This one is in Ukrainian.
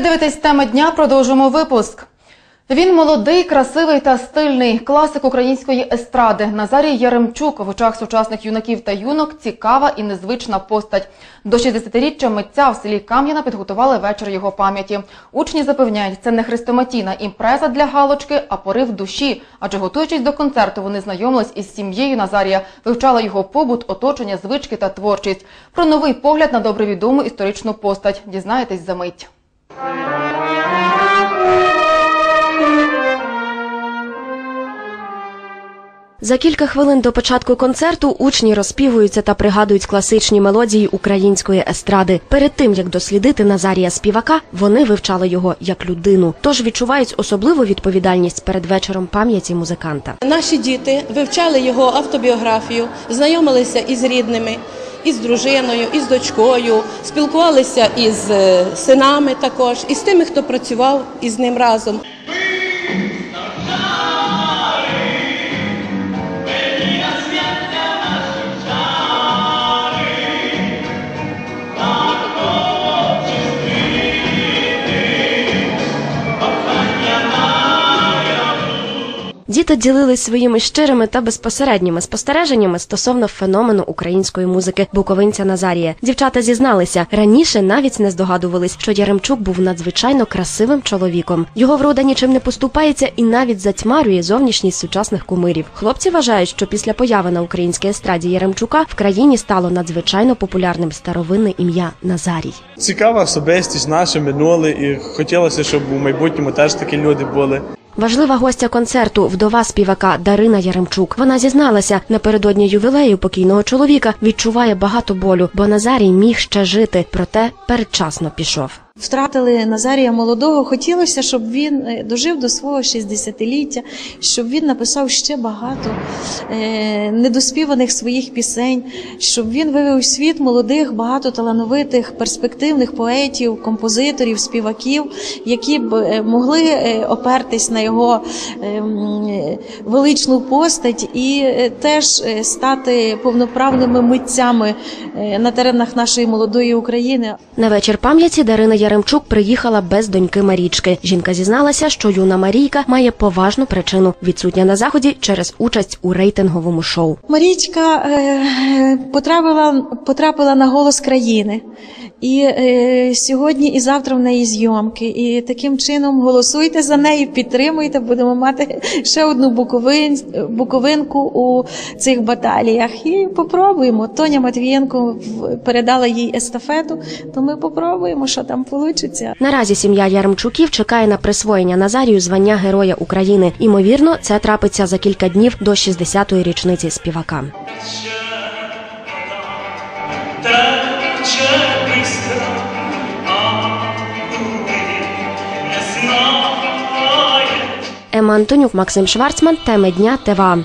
Ви дивитесь теми дня. Продовжимо випуск. Він молодий, красивий та стильний. Класик української естради. Назарій Яремчук в очах сучасних юнаків та юнок цікава і незвична постать. До 60-річчя митця в селі Кам'яна підготували вечір його пам'яті. Учні запевняють, це не хрестоматійна імпреза для галочки, а порив душі. Адже готуючись до концерту, вони знайомились із сім'єю Назарія, вивчали його побут, оточення, звички та творчість. Про новий погляд на добре відому історичну постать. Дізнаєтесь за мить. За кілька хвилин до початку концерту учні розспівуються та пригадують класичні мелодії української естради. Перед тим як дослідити Назарія співака, вони вивчали його як людину, тож відчувають особливу відповідальність перед вечором пам'яті музиканта. Наші діти вивчали його автобіографію, знайомилися із рідними, із дружиною, із дочкою, спілкувалися із е, синами також, і з тими, хто працював із ним разом. querías me. Діти ділились своїми щирими та безпосередніми спостереженнями стосовно феномену української музики буковинця Назарія. Дівчата зізналися раніше навіть не здогадувались, що Яремчук був надзвичайно красивим чоловіком. Його врода нічим не поступається і навіть затьмарює зовнішність сучасних кумирів. Хлопці вважають, що після появи на українській естраді Яремчука в країні стало надзвичайно популярним старовинне ім'я Назарій. Цікава особистість, наше минуле, і хотілося, щоб у майбутньому теж такі люди були. Важлива гостя концерту, вдова співака Дарина Яремчук. Вона зізналася, напередодні ювілею покійного чоловіка відчуває багато болю, бо Назарій міг ще жити, проте передчасно пішов. Втратили Назарія молодого. Хотілося, щоб він е, дожив до свого 60-ліття, щоб він написав ще багато е, недоспіваних своїх пісень, щоб він вивів у світ молодих, багато талановитих, перспективних поетів, композиторів, співаків, які б е, могли опертись на його е, м, е, величну постать і теж стати повноправними митцями на теренах нашої молодої України. На вечір пам'яті Дарина Яремчук приїхала без доньки Марічки. Жінка зізналася, що юна Марійка має поважну причину відсутня на заході через участь у рейтинговому шоу. Марічка е, потрапила, потрапила на голос країни. І е, сьогодні і завтра в неї зйомки. І таким чином голосуйте за неї, підтримуйте. Будемо мати ще одну буковин, буковинку у цих баталіях. І попробуємо. Тоня Матвієнко передала їй естафету, то ми попробуємо, що там вийде. Наразі сім'я Яремчуків чекає на присвоєння Назарію звання Героя України. Імовірно, це трапиться за кілька днів до 60-ї річниці співака. Ема Антонюк, Максим Шварцман. Теми дня ТВА.